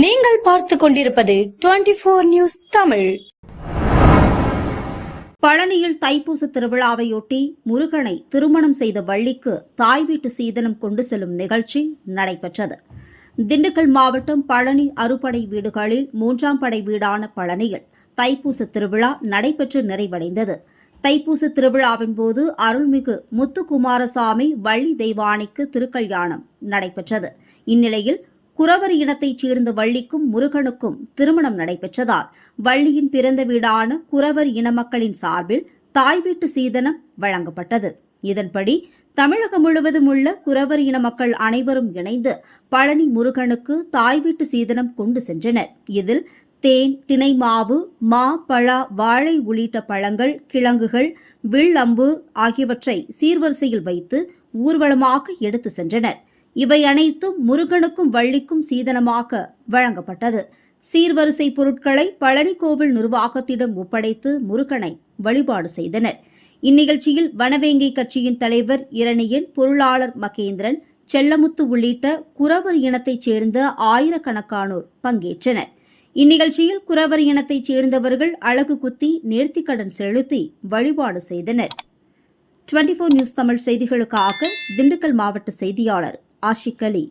நீங்கள் பார்த்து கொண்டிருப்பது டுவெண்டி போர் நியூஸ் தமிழ். பழனியில் தைப்பூச திருவிழாவையொட்டி முருகனை திருமணம் செய்த வள்ளிக்கு தாய் வீட்டு சீதனம் கொண்டு செல்லும் நிகழ்ச்சி நடைபெற்றது. திண்டுக்கல் மாவட்டம் பழனி அறுபடை வீடுகளில் மூன்றாம் படை வீடான பழனியில் தைப்பூச திருவிழா நடைபெற்று நிறைவடைந்தது. தைப்பூச திருவிழாவின் போது அருள்மிகு முத்துக்குமாரசாமி வள்ளி தெய்வானைக்கு திருக்கல்யாணம் நடைபெற்றது. இந்நிலையில் குறவர் இனத்தைச் சேர்ந்த வள்ளிக்கும் முருகனுக்கும் திருமணம் நடைபெற்றதால் வள்ளியின் பிறந்த வீடான குறவர் இன மக்களின் சார்பில் தாய் வீட்டு சீதனம் வழங்கப்பட்டது. இதன்படி தமிழகம் முழுவதும் உள்ள குறவர் இன மக்கள் அனைவரும் இணைந்து பழனி முருகனுக்கு தாய் வீட்டு சீதனம் கொண்டு சென்றனர். இதில் தேன் தினை மாவு மா பழா வாழை உள்ளிட்ட பழங்கள் கிழங்குகள் வில்லம்பு ஆகியவற்றை சீர்வரிசையில் வைத்து ஊர்வலமாக எடுத்து சென்றனர். இவை அனைத்தும் முருகனுக்கும் வள்ளிக்கும் சீதனமாக வழங்கப்பட்டது. சீர்வரிசை பொருட்களை பழனி கோவில் நிர்வாகத்திடம் ஒப்படைத்து முருகனை வழிபாடு செய்தனர். இந்நிகழ்ச்சியில் வனவேங்கை கட்சியின் தலைவர் இரணியன் பொருளாளர் மகேந்திரன் செல்லமுத்து உள்ளிட்ட குறவர் இனத்தைச் சேர்ந்த ஆயிரக்கணக்கானோர் பங்கேற்றனர். இந்நிகழ்ச்சியில் குறவர் இனத்தைச் சேர்ந்தவர்கள் அழகு குத்தி நேர்த்திக்கடன் செலுத்தி வழிபாடு செய்தனர். 24 நியூஸ் தமிழ் செய்திகளுக்காக திண்டுக்கல் மாவட்ட செய்தியாளர் आशिकली